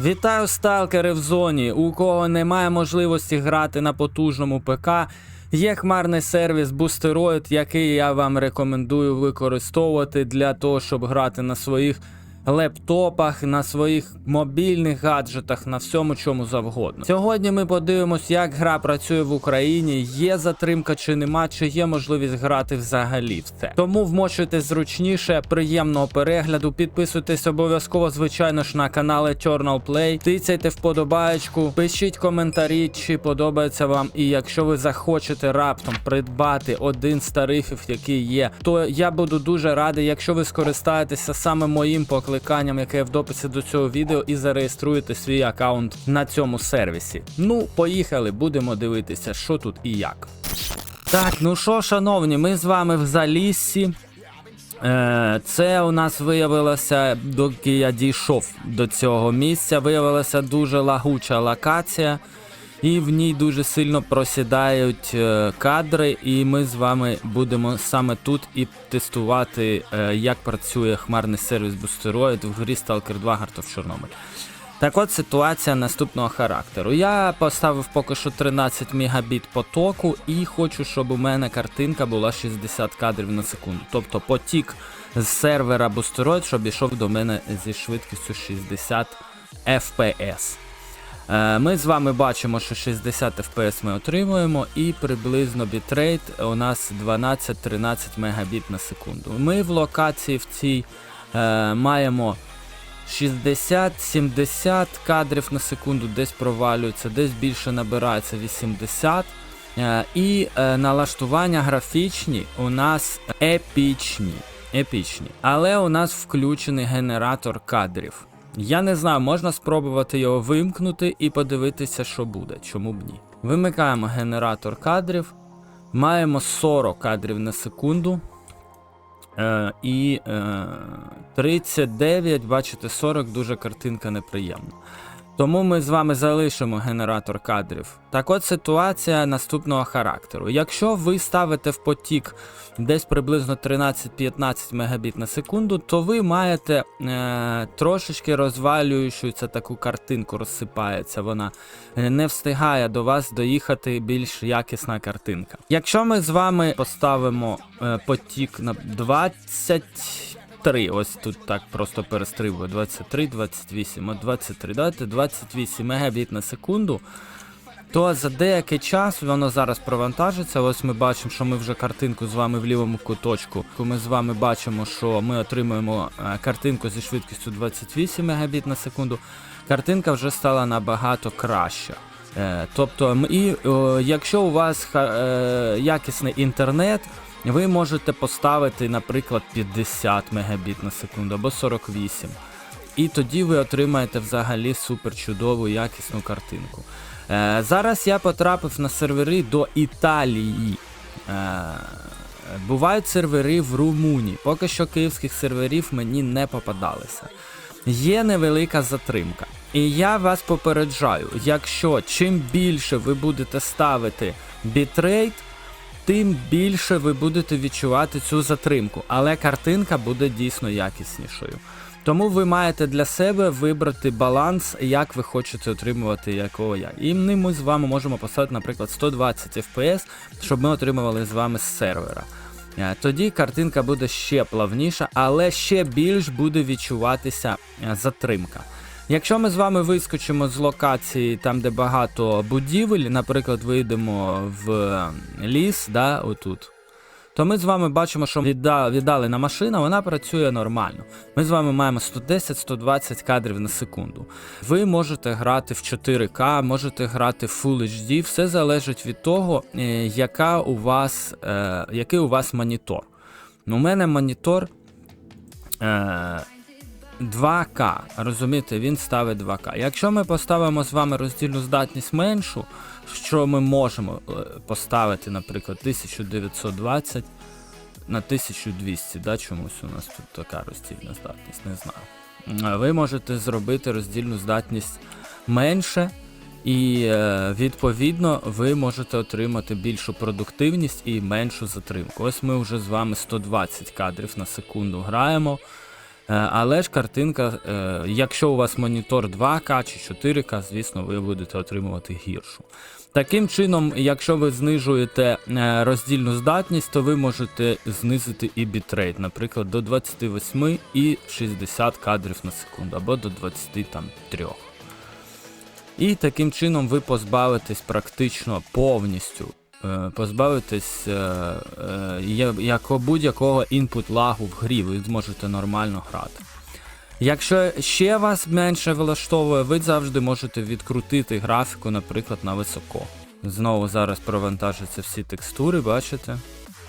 Вітаю сталкери в зоні. У кого немає можливості грати на потужному ПК, є хмарний сервіс Boosteroid, який я вам рекомендую використовувати для того, щоб грати на своїх лептопах, на своїх мобільних гаджетах, на всьому чому завгодно. Сьогодні ми подивимось, як гра працює в Україні, є затримка чи нема, чи є можливість грати взагалі в це. Тому вмочуйте зручніше, приємного перегляду, підписуйтесь обов'язково, звичайно ж, на канали Eternal Play, тицяйте вподобаєчку, пишіть коментарі, чи подобається вам. І якщо ви захочете раптом придбати один з тарифів, який є, то я буду дуже радий, якщо ви скористаєтеся саме моїм покликанням, яке в дописі до цього відео, і зареєструєте свій аккаунт на цьому сервісі. Ну, поїхали, будемо дивитися, що тут і як. Так, ну що, шановні, ми з вами в Заліссі. Е, Це у нас виявилося, доки я дійшов до цього місця, виявилася дуже лагуча локація, і в ній дуже сильно просідають е, кадри, і ми з вами будемо саме тут і тестувати, е, як працює хмарний сервіс Boosteroid в грі Stalker 2 Heart of Чорнобиль. Так от ситуація наступного характеру. Я поставив поки що 13 мегабіт потоку і хочу, щоб у мене картинка була 60 кадрів на секунду. Тобто потік з сервера Boosteroid, щоб йшов до мене зі швидкістю 60 FPS. Е, Ми з вами бачимо, що 60 FPS ми отримуємо, і приблизно бітрейт у нас 12-13 мегабіт на секунду. Ми в локації в цій е, маємо 60-70 кадрів на секунду, десь провалюється, десь більше набирається 80. Е, І е, налаштування графічні у нас епічні. епічні. Але у нас включений генератор кадрів. Я не знаю, можна спробувати його вимкнути і подивитися, що буде. Чому б ні? Вимикаємо генератор кадрів. Маємо 40 кадрів на секунду. Е, і е, 39, бачите, 40 дуже картинка неприємна. Тому ми з вами залишимо генератор кадрів. Так от ситуація наступного характеру. Якщо ви ставите в потік десь приблизно 13-15 мегабіт на секунду, то ви маєте е, трошечки розвалюючуся таку картинку, розсипається вона. Е, Не встигає до вас доїхати більш якісна картинка. Якщо ми з вами поставимо е, потік на 20. 3, ось тут так просто перестрибую. 23, 28, от 23. Давайте 28 мегабіт на секунду. То за деякий час воно зараз провантажиться. Ось ми бачимо, що ми вже картинку з вами в лівому куточку. Ми з вами бачимо, що ми отримуємо е, картинку зі швидкістю 28 мегабіт на секунду. Картинка вже стала набагато краща. Е, Тобто, і якщо у вас е, якісний інтернет, ви можете поставити, наприклад, 50 мегабіт на секунду або 48. І тоді ви отримаєте взагалі супер чудову якісну картинку. Е, зараз я потрапив на сервери до Італії. Бувають сервери в Румунії. Поки що київських серверів мені не попадалося. Є невелика затримка. І я вас попереджаю, якщо чим більше ви будете ставити бітрейт, тим більше ви будете відчувати цю затримку, але картинка буде дійсно якіснішою. Тому ви маєте для себе вибрати баланс, як ви хочете отримувати якого як. І ми з вами можемо поставити, наприклад, 120 FPS, щоб ми отримували з вами з сервера. Е, Тоді картинка буде ще плавніша, але ще більш буде відчуватися е, затримка. Якщо ми з вами вискочимо з локації, там де багато будівель, наприклад, вийдемо в е, ліс, да, отут, то ми з вами бачимо, що віддалена машина, вона працює нормально. Ми з вами маємо 110-120 кадрів на секунду. Ви можете грати в 4К, можете грати в Full HD, все залежить від того, е, яка у вас, е, який у вас монітор. У мене монітор. Е, 2К, розумієте, він ставить 2К. Якщо ми поставимо з вами роздільну здатність меншу, що ми можемо е, поставити, наприклад, 1920 на 1200, да, чомусь у нас тут така роздільна здатність, не знаю. Ви можете зробити роздільну здатність менше, і е, відповідно ви можете отримати більшу продуктивність і меншу затримку. Ось ми вже з вами 120 кадрів на секунду граємо. Е, Але ж картинка, е, якщо у вас монітор 2К чи 4К, звісно, ви будете отримувати гіршу. Таким чином, якщо ви знижуєте е, роздільну здатність, то ви можете знизити і бітрейт, наприклад, до 28 і 60 кадрів на секунду, або до 23. І таким чином ви позбавитесь практично повністю. Е, Позбавитесь е, е, як будь-якого інпут лагу в грі, ви зможете нормально грати. Якщо ще вас менше влаштовує, ви завжди можете відкрутити графіку, наприклад, на високо. Знову зараз провантажаться всі текстури, бачите?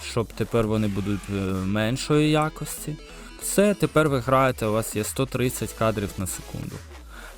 Щоб тепер вони будуть меншої якості. Все, тепер ви граєте, у вас є 130 кадрів на секунду.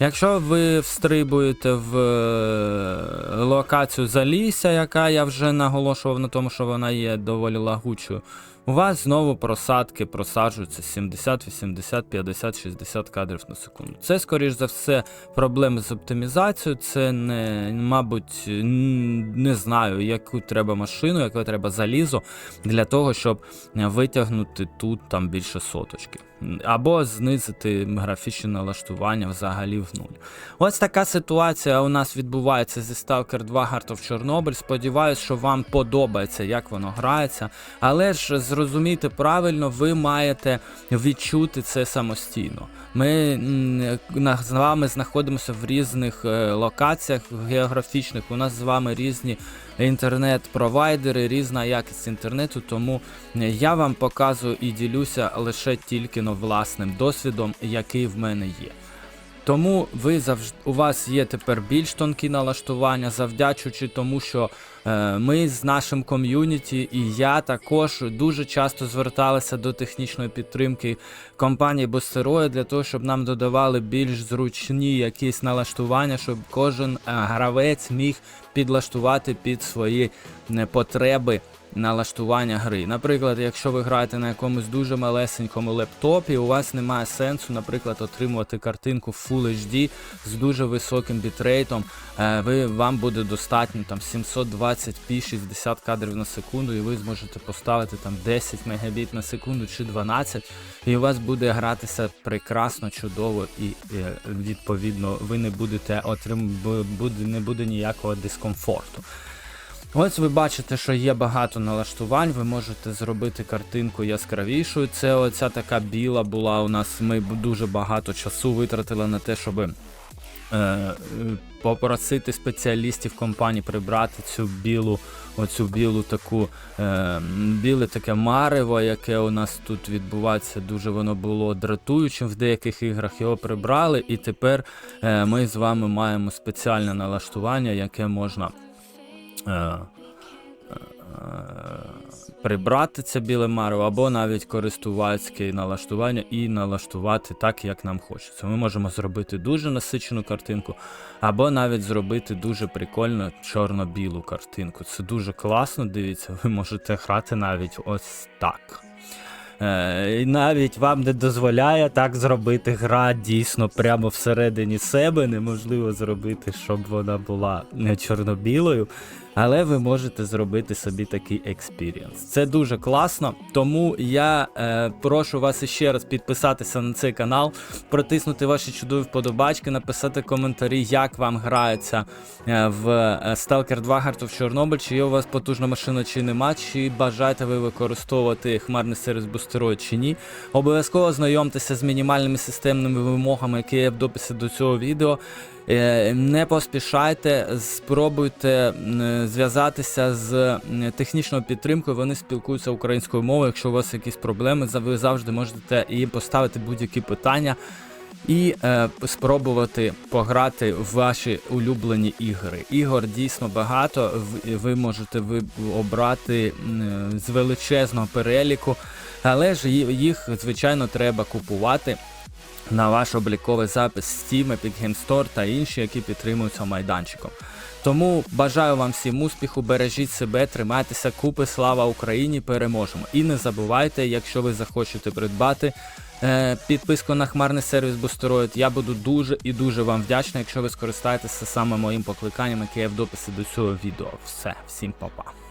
Якщо ви встрибуєте в е, локацію Залісся, яка я вже наголошував на тому, що вона є доволі лагучою, у вас знову просадки просаджуються 70, 80, 50, 60 кадрів на секунду. Це, скоріш за все, проблеми з оптимізацією. Це не, мабуть, не знаю, яку треба машину, яке треба залізо для того, щоб витягнути тут там більше соточки. Або знизити графічне налаштування взагалі в нуль. Ось така ситуація у нас відбувається зі Stalker 2 Heart of Chernobyl. Сподіваюсь, що вам подобається, як воно грається. Але ж зрозумійте правильно, ви маєте відчути це самостійно. Ми з вами знаходимося в різних е, локаціях географічних. У нас з вами різні інтернет-провайдери, різна якість інтернету. Тому я вам показую і ділюся лише тільки но власним досвідом, який в мене є. Тому ви завжди у вас є тепер більш тонкі налаштування, завдячуючи тому, що е, ми з нашим ком'юніті і я також дуже часто зверталися до технічної підтримки компанії Бостероя для того, щоб нам додавали більш зручні якісь налаштування, щоб кожен е, гравець міг підлаштувати під свої е, потреби налаштування гри. Наприклад, якщо ви граєте на якомусь дуже малесенькому лептопі, у вас немає сенсу, наприклад, отримувати картинку Full HD з дуже високим бітрейтом. Е, Ви, вам буде достатньо там 720p 60 кадрів на секунду, і ви зможете поставити там 10 мегабіт на секунду чи 12, і у вас буде гратися прекрасно, чудово, і е, відповідно ви не будете отрим... бу- буде, не буде ніякого дискомфорту. Ось ви бачите, що є багато налаштувань, ви можете зробити картинку яскравішою. Це оця така біла була у нас. Ми дуже багато часу витратили на те, щоб е, е, попросити спеціалістів компанії прибрати цю білу, оцю білу таку е, біле таке марево, яке у нас тут відбувається. Дуже воно було дратуючим в деяких іграх. Його прибрали, і тепер е, ми з вами маємо спеціальне налаштування, яке можна. Е, е, прибрати це біле марево, або навіть користувацьке налаштування і налаштувати так, як нам хочеться. Ми можемо зробити дуже насичену картинку, або навіть зробити дуже прикольну чорно-білу картинку. Це дуже класно, дивіться, ви можете грати навіть ось так. Е, і навіть вам не дозволяє так зробити гра дійсно прямо всередині себе. Неможливо зробити, щоб вона була не чорно-білою. Але ви можете зробити собі такий експірієнс. Це дуже класно. Тому я е, прошу вас іще раз підписатися на цей канал, протиснути ваші чудові вподобачки, написати коментарі, як вам грається е, в е, Stalker 2 Heart of Chernobyl, чи є у вас потужна машина, чи нема, чи бажаєте ви використовувати хмарний сервіс Boosteroid чи ні. Обов'язково знайомтеся з мінімальними системними вимогами, які є в дописі до цього відео. Е, Не поспішайте, спробуйте зв'язатися з технічною підтримкою. Вони спілкуються українською мовою. Якщо у вас якісь проблеми, ви завжди можете їм поставити будь-які питання і е, спробувати пограти в ваші улюблені ігри. Ігор дійсно багато. Ви можете обрати з величезного переліку, але ж їх звичайно треба купувати на ваш обліковий запис Steam, Epic Game Store та інші, які підтримуються майданчиком. Тому бажаю вам всім успіху, бережіть себе, тримайтеся, купи, слава Україні, переможемо. І не забувайте, якщо ви захочете придбати е, підписку на хмарний сервіс Бустероїд, я буду дуже і дуже вам вдячний, якщо ви скористаєтеся саме моїм покликанням, яке є в дописі до цього відео. Все, всім па-па.